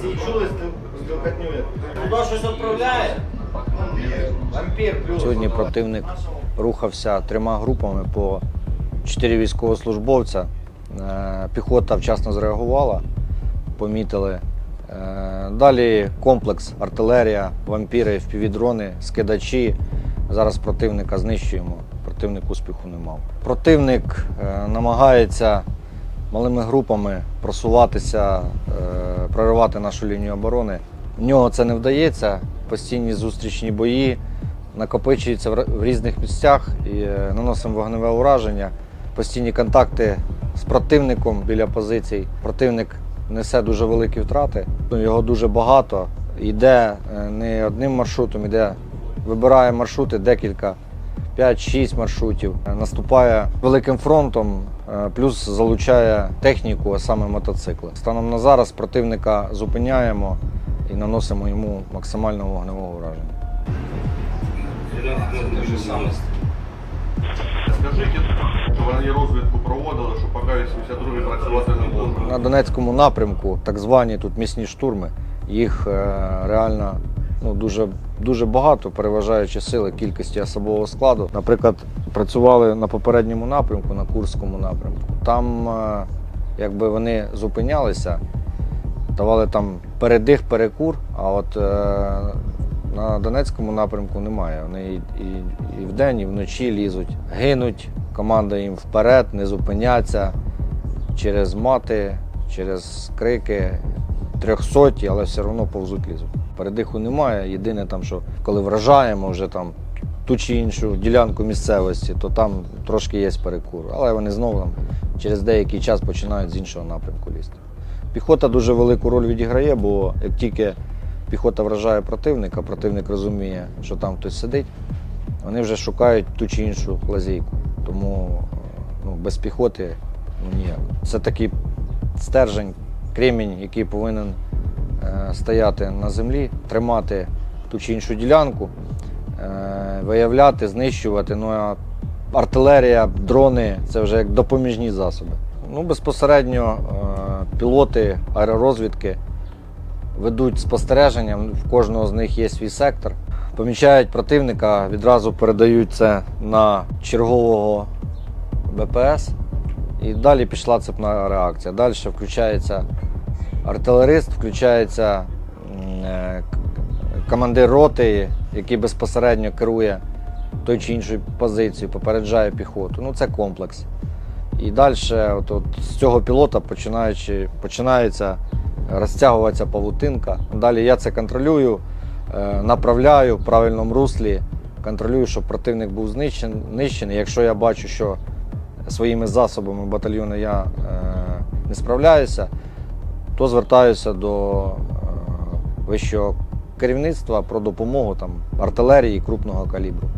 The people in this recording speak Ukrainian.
Всі чули стрілкатню? Туди щось відправляє? Вампір плюс. Сьогодні противник рухався трьома групами по чотири військовослужбовця. Е, Піхота вчасно зреагувала, помітили. Е, Далі комплекс, артилерія, вампіри, впівдрони, скидачі. Зараз противника знищуємо. Противник успіху не мав. Противник е, намагається малими групами просуватися, проривати нашу лінію оборони. В нього це не вдається. Постійні зустрічні бої накопичуються в різних місцях і е, наносимо вогневе ураження. Постійні контакти з противником біля позицій. Противник несе дуже великі втрати. Його дуже багато. Йде е, не одним маршрутом, йде, вибирає маршрути декілька. 5-6 маршрутів, Е, наступає великим фронтом, плюс залучає техніку, а саме мотоцикли. Станом на зараз противника зупиняємо і наносимо йому максимального вогневого ураження. Скажіть, вони розвідку проводили, що поки 82-й працювати не можна. На Донецькому напрямку так звані тут місні штурми, їх е, реально ну, дуже, дуже багато, переважаючи сили кількості особового складу. Наприклад, працювали на попередньому напрямку, на Курському напрямку. Там е, якби вони зупинялися, давали там передих, перекур, а от е, на Донецькому напрямку немає. Вони і, і, і вдень, і вночі лізуть, гинуть, команда їм вперед, не зупиняться через мати, через крики трьохсоті, але все одно повзуть лізуть. Передиху немає. Єдине там, що коли вражаємо вже там ту чи іншу ділянку місцевості, то там трошки є перекур. Але вони знову там через деякий час починають з іншого напрямку лізти. Піхота дуже велику роль відіграє, бо як тільки піхота вражає противника, противник розуміє, що там хтось сидить, вони вже шукають ту чи іншу лазейку. Тому ну, без піхоти ну, ніяк. Це такий стержень, кремінь, який повинен е, стояти на землі, тримати ту чи іншу ділянку, е, виявляти, знищувати. Ну, а артилерія, дрони це вже як допоміжні засоби. Ну, безпосередньо е, пілоти аеророзвідки ведуть спостереження, в кожного з них є свій сектор. Помічають противника, відразу передають це на чергового БПС. І далі пішла цепна реакція. Далі включається артилерист, включається е, командир роти, який безпосередньо керує той чи іншою позицією, попереджає піхоту. Ну, це комплекс. І далі от, от, з цього пілота починаючи, починається розтягуватися павутинка. Далі я це контролюю, е, направляю в правильному руслі, контролюю, щоб противник був знищен- знищений. Якщо я бачу, що своїми засобами батальйону я е, не справляюся, то звертаюся до е, вищого керівництва про допомогу там, артилерії крупного калібру.